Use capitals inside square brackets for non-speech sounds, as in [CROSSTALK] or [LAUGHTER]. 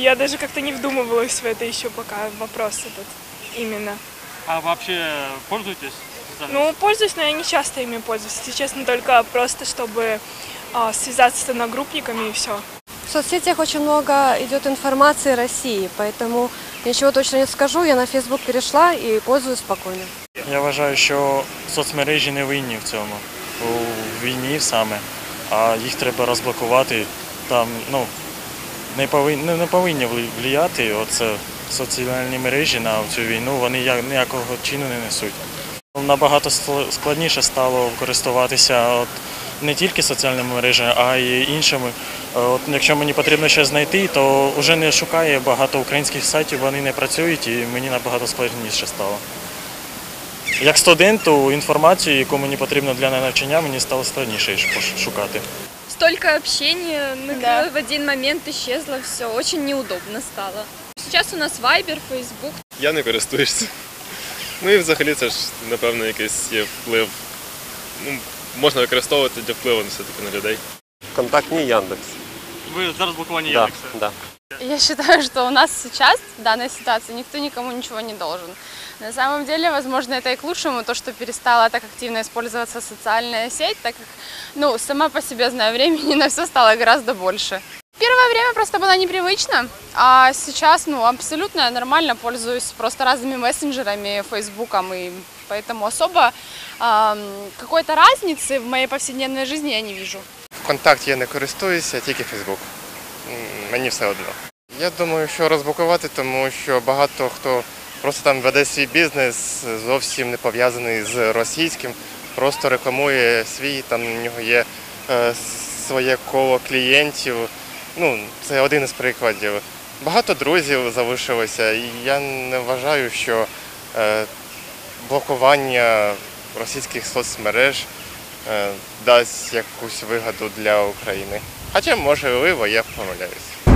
я даже как-то не вдумывалась в это еще пока, вопрос этот именно. А вообще пользуетесь? социальными Ну, пользуюсь, но я не часто ими пользуюсь, если честно, только просто чтобы а, связаться с одногруппниками и все. В соцсетях очень много идет информации России, поэтому ничего точно не скажу. Я на Facebook перешла и пользуюсь спокойно. Я вважаю, що соцмережі не винні в цьому, у війні саме, а їх треба розблокувати. Там ну, не повинні, не повинні влияти оце соціальні мережі на цю війну, вони ніякого чину не несуть. Набагато складніше стало користуватися от, не тільки соціальними мережами, а й іншими. От, якщо мені потрібно щось знайти, то вже не шукає багато українських сайтів, вони не працюють і мені набагато складніше стало. Як студенту інформацію, яку мені потрібно для навчання, мені стало складніше шукати. Столько общения накрыло Да. в один момент исчезло все. Очень неудобно стало. Сейчас у нас Viber, Facebook. Я не користуюся. Ну і взагалі це ж, напевно, якийсь є вплив. Ну, можна використовувати для впливу все-таки на людей. Контактний Яндекс. Ви зараз блокування Да, Яндекса. да. Я считаю, что у нас сейчас, в данной ситуации, никто никому ничего не должен. На самом деле, возможно, это и к лучшему, то, что перестала так активно использоваться социальная сеть, так как, ну, сама по себе знаю, времени [LAUGHS] на все стало гораздо больше. Первое время просто было непривычно, а сейчас, ну, абсолютно нормально пользуюсь просто разными мессенджерами, фейсбуком, и поэтому особо ам, какой-то разницы в моей повседневной жизни я не вижу. Вконтакті я не користуюся, тільки Фейсбук. М, Мені все одно. Я думаю, що розблокувати, тому що багато хто просто там веде свій бізнес, зовсім не пов'язаний з російським, просто рекламує свій, там у нього є е, своє коло клієнтів. Ну, це один із прикладів. Багато друзів залишилося, і я не вважаю, що е, блокування російських соцмереж е, дасть якусь вигоду для України. Хоча, можливо, я помиляюсь.